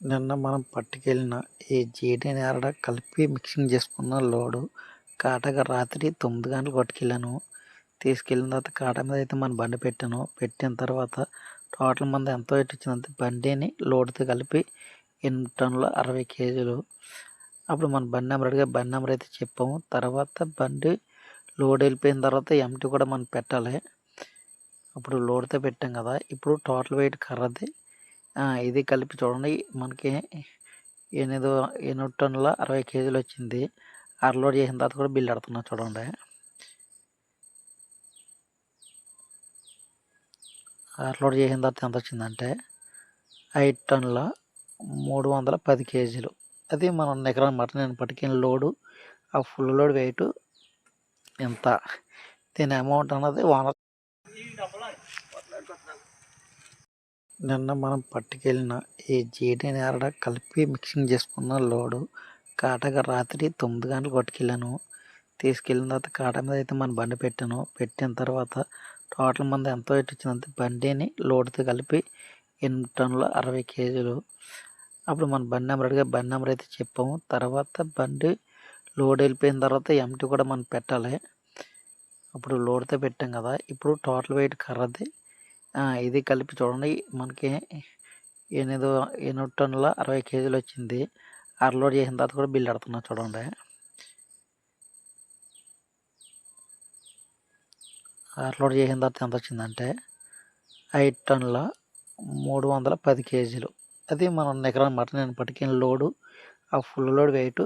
నిన్న మనం పట్టుకెళ్ళిన ఈ జీడి నేరడ కలిపి మిక్సింగ్ చేసుకున్న లోడు కాటగా రాత్రి తొమ్మిది గంటలకు పట్టుకెళ్ళాను. తీసుకెళ్ళిన తర్వాత కాట మీద అయితే మన బండి పెట్టాను. పెట్టిన తర్వాత టోటల్ మంది ఎంతో ఇచ్చిందంటే బండిని లోడ్తో కలిపి ఎనిమిది టన్నుల అరవై కేజీలు. అప్పుడు మన బండి నెంబర్ అడిగా బండి నెంబర్ అయితే చెప్పాము. తర్వాత బండి లోడ్ వెళ్ళిపోయిన తర్వాత ఎంటీ కూడా మనం పెట్టాలి. అప్పుడు లోడ్తో పెట్టాం కదా. ఇప్పుడు టోటల్ వెయిట్ కర్రది ఇది కలిపి చూడండి. మనకి ఎనిమిది ఎనిమిది టన్నుల అరవై కేజీలు వచ్చింది. అర్లోడ్ చేసిన తర్వాత కూడా బిల్ అడుతున్నా చూడండి. అర్లోడ్ చేసిన తర్వాత ఎంత వచ్చిందంటే ఐదు టన్నుల మూడు వందల పది కేజీలు. అది మనం ఎకరం మటన్ నేను పట్టుకుని లోడు ఆ ఫుల్ లోడ్ వెయిట్ ఎంత? దీని అమౌంట్ అన్నది ఓనర్ నిన్న మనం పట్టుకెళ్ళిన ఈ జీడి నేరడ కలిపి మిక్సింగ్ చేసుకున్న లోడు కాటగా రాత్రి తొమ్మిది గంటలకు పట్టుకెళ్ళాను. తీసుకెళ్ళిన తర్వాత కాట మీద అయితే మన బండి పెట్టాను. పెట్టిన తర్వాత టోటల్ మంది ఎంతో ఇచ్చిందంటే బండిని లోడ్తో కలిపి ఎనిమిది టన్నుల అరవై కేజీలు. అప్పుడు మన బండి నెంబర్ అడిగా బండి నెంబర్ అయితే చెప్పాము. తర్వాత బండి లోడ్ వెళ్ళిపోయిన తర్వాత ఎంటీ కూడా మనం పెట్టాలి. అప్పుడు లోడ్తో పెట్టాం కదా. ఇప్పుడు టోటల్ వెయిట్ కర్రది ఇది కలిపి చూడండి. మనకి ఎనిమిది ఎనిమిది టన్నుల అరవై కేజీలు వచ్చింది. అర్లోడ్ చేసిన తర్వాత కూడా బిల్ ఆడుతున్నా చూడండి. అర్లోడ్ చేసిన తర్వాత ఎంత వచ్చిందంటే ఐదు టన్నుల మూడు వందల పది కేజీలు. అది మనం ఎకరం మటన్ నేను లోడు ఆ ఫుల్ లోడ్ వెయిట్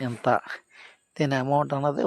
ఎంత? దీని అమౌంట్ అన్నది